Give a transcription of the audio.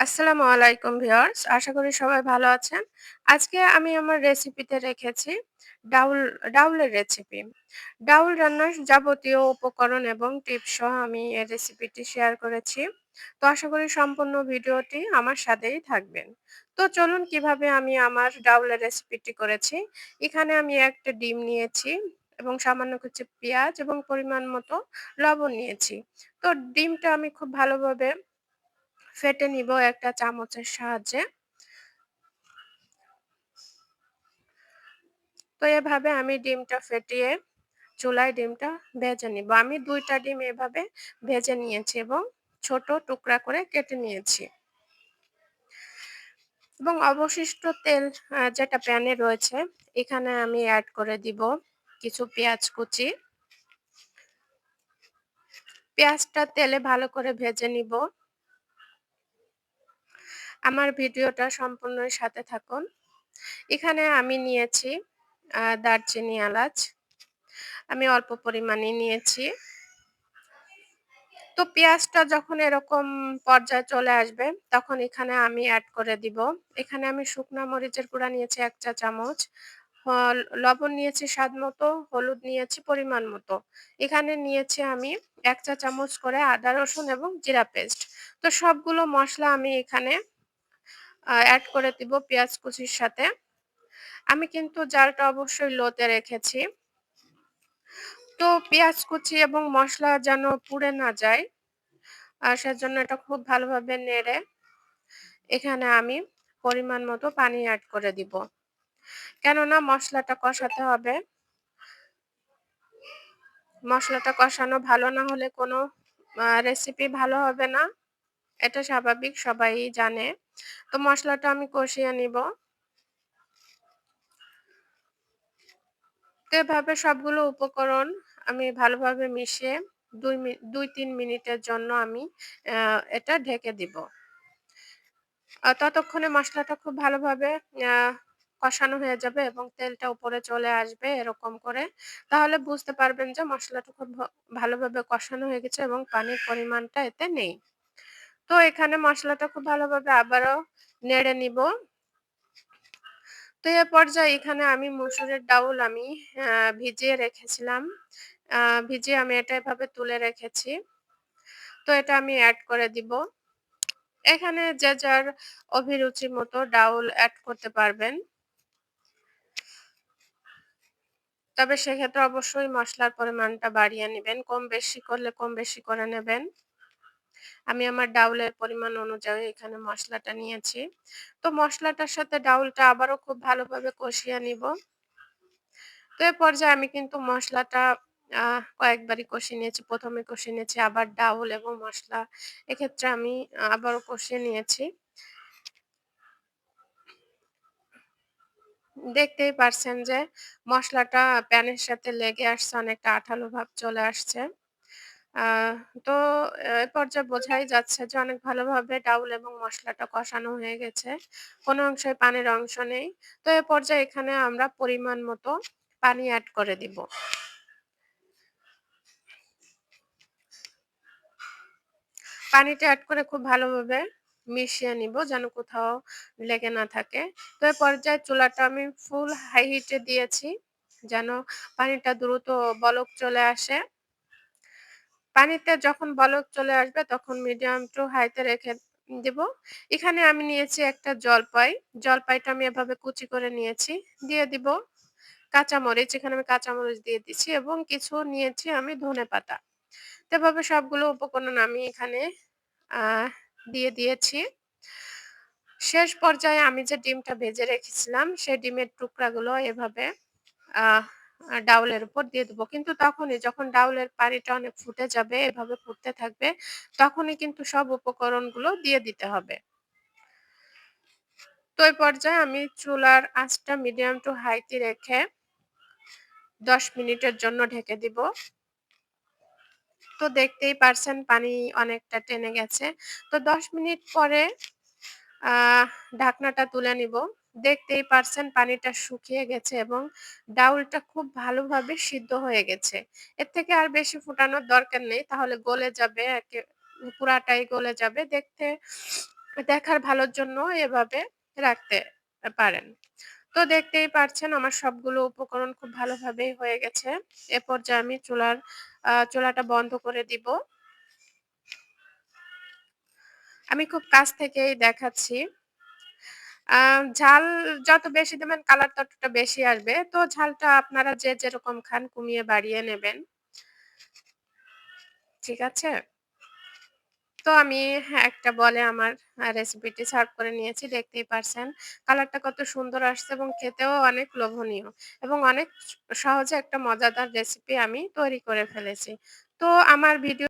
আসসালামু আলাইকুম ভিউয়ার্স। আশা করি সবাই ভালো আছেন। আজকে আমি আমার রেসিপিতে রেখেছি ডাউল, ডাউলের রেসিপি। ডাউল রান্নার যাবতীয় উপকরণ এবং টিপস সহ আমি এই রেসিপিটি শেয়ার করেছি। তো আশা করি সম্পূর্ণ ভিডিওটি আমার সাথেই থাকবেন। তো চলুন কীভাবে আমি আমার ডাউলের রেসিপিটি করেছি। এখানে আমি একটা ডিম নিয়েছি এবং সামান্য কিছু পেঁয়াজ এবং পরিমাণ মতো লবণ নিয়েছি। তো ডিমটা আমি খুব ভালোভাবে ফেটে নিব একটা চামচের সাহায্যে। তো এভাবে আমি ডিমটা ফেটিয়ে চুলায় ডিমটা ভেজে নিব। আমি দুইটা ডিম এভাবে ভেজে নিয়েছি এবং ছোট টুকরা করে কেটে নিয়েছি। এবং অবশিষ্ট তেল যেটা প্যানে রয়েছে, এখানে আমি অ্যাড করে দিব কিছু পেঁয়াজ কুচি। পেঁয়াজটা তেলে ভালো করে ভেজে নিব। আমার ভিডিওটা সম্পূর্ণই সাথে থাকুন। এখানে আমি নিয়েছি দারচিনি, এলাচ। আমি অল্প পরিমাণে নিয়েছি। তো পেঁয়াজটা যখন এরকম পর্যায়ে চলে আসবে তখন এখানে আমি অ্যাড করে দিব। এখানে আমি শুকনা মরিচের গুঁড়া নিয়েছি ১ চা চামচ। লবণ নিয়েছি স্বাদ মতো, হলুদ নিয়েছি পরিমাণ মতো। এখানে নিয়েছি আমি এক চা চামচ করে আদা, রসুন এবং জিরা পেস্ট। তো সবগুলো মশলা আমি এখানে এড করে দিব পেঁয়াজ কুচির সাথে। আমি কিন্তু জালটা অবশ্যই লোতে রেখেছি। তো পেঁয়াজ কুচি এবং মশলা যেন পুড়ে না যায়, আ সেজন্য এটা খুব ভালোভাবে নেড়ে এখানে আমি পরিমাণ মতো পানি অ্যাড করে দিব। কেননা মশলাটা কষাতে হবে। মশলাটা কষানো ভালো না হলে কোনো রেসিপি ভালো হবে না। এটা স্বাভাবিক সবাই জানে। তো মশলাটা আমি কষিয়ে নিব। তো এভাবে সবগুলো উপকরণ আমি ভালোভাবে মিশিয়ে ২ মি ২-৩ মিনিটের জন্য আমি এটা ঢেকে দিব। ততক্ষণে মশলাটা খুব ভালোভাবে কষানো হয়ে যাবে এবং তেলটা উপরে চলে আসবে এরকম করে। তাহলে বুঝতে পারবেন যে মশলাটা খুব ভালোভাবে কষানো হয়ে গেছে এবং পানির পরিমাণটা এতে নেই। তো এখানে মশলাটা খুব ভালোভাবে আবারও নেড়ে নিব। তো এ পর্যায়ে এখানে আমি মসুরের ডাউল আমি ভিজিয়ে রেখেছিলাম। ভিজিয়ে আমি এটা এভাবে তুলে রেখেছি। তো এটা আমি এড করে দিব। এখানে যে যার অভিরুচি মতো ডাউল এড করতে পারবেন। তবে সেক্ষেত্রে অবশ্যই মশলার পরিমাণটা বাড়িয়ে নিবেন। কম বেশি করলে কম বেশি করে নেবেন। আমি আমার ডাউলের পরিমাণ অনুযায়ী এখানে মশলাটা নিয়েছি। তো মশলাটার সাথে ডাউলটা আবারও খুব ভালোভাবে কষিয়ে নিব। তো এ পর্যায়ে আমি কিন্তু মশলাটা কয়েকবারই কষিয়ে নিয়েছি। প্রথমে কষিয়ে নিয়েছি আবার ডাউল এবং মশলা এক্ষেত্রে আমি আবারও কষিয়ে নিয়েছি। দেখতেই পারছেন যে মশলাটা প্যানের সাথে লেগে আসছে, অনেকটা আঠালো ভাব চলে আসছে। আ তো এ পর্যায়ে বোঝাই যাচ্ছে যে অনেক ভালোভাবে ডাউল এবং মশলাটা কষানো হয়ে গেছে। কোনো অংশে পানির অংশ নেই। তো এ পর্যায়ে এখানে আমরা পরিমাণ মতো পানি এড করে দিব। পানিটা এড করে খুব ভালোভাবে মিশিয়ে নিব যেন কোথাও লেগে না থাকে। তো এ পর্যায়ে চুলাটা আমি ফুল হাই হিটে দিয়েছি যেন পানিটা দ্রুত বলক চলে আসে। পানিতে যখন বলক চলে আসবে, তখন মিডিয়াম টু হাইতে রেখে দিব। এখানে আমি নিয়েছি একটা জলপাই। জলপাইটা আমি এভাবে কুচি করে নিয়েছি। দিয়ে দিব কাঁচামরিচ। এখানে আমি কাঁচামরিচ দিয়ে দিচ্ছি এবং কিছু নিয়েছি আমি ধনেপাতা। তো এভাবে সবগুলো উপকরণ আমি এখানে দিয়ে দিয়েছি। শেষ পর্যায়ে আমি যে ডিমটা ভেজে রেখেছিলাম, সেই ডিমের টুকরাগুলো এভাবে ডাউলের উপর দিয়ে দেবো কিন্তু তখনই যখন ডাউলের পানিটা অনেক ফুটে যাবে, এভাবে ফুটতে থাকবে, তখনই কিন্তু সব উপকরণগুলো দিয়ে দিতে হবে। তো এই পর্যায়ে আমি চুলার আঁচটা মিডিয়াম টু হাইতে রেখে ১০ মিনিটের জন্য ঢেকে দিব। তো দেখতেই পারছেন পানি অনেকটা টেনে গেছে। তো ১০ মিনিট পরে ঢাকনাটা তুলে নিব। দেখতেই পারছেন পানিটা শুকিয়ে গেছে এবং ডাউলটা খুব ভালোভাবে সিদ্ধ হয়ে গেছে। এর থেকে আর বেশি ফুটানোর দরকার নেই। তাহলে গলে যাবে পুরাটাই গলে যাবে। দেখতে, দেখার ভালোর জন্য এভাবে রাখতে পারেন। তো দেখতেই পারছেন আমার সবগুলো উপকরণ খুব ভালোভাবেই হয়ে গেছে। এ পর্যায়ে আমি চুলার চুলাটা বন্ধ করে দিব। আমি খুব কাছ থেকেই দেখাচ্ছি। আ ঝাল যত বেশি দেবেন কালার ততটা বেশি আসবে। তো ঝালটা আপনারা যে যেরকম খান কমিয়ে বাড়িয়ে নেবেন। ঠিক আছে? তো আমি একটা বলে আমার রেসিপিটি সার্ভ করে নিয়েছি। দেখতেই পারছেন। কালারটা কত সুন্দর আসছে এবং খেতেও অনেক লোভনীয় এবং অনেক সহজে একটা মজাদার রেসিপি আমি তৈরি করে ফেলেছি। তো আমার ভিডিও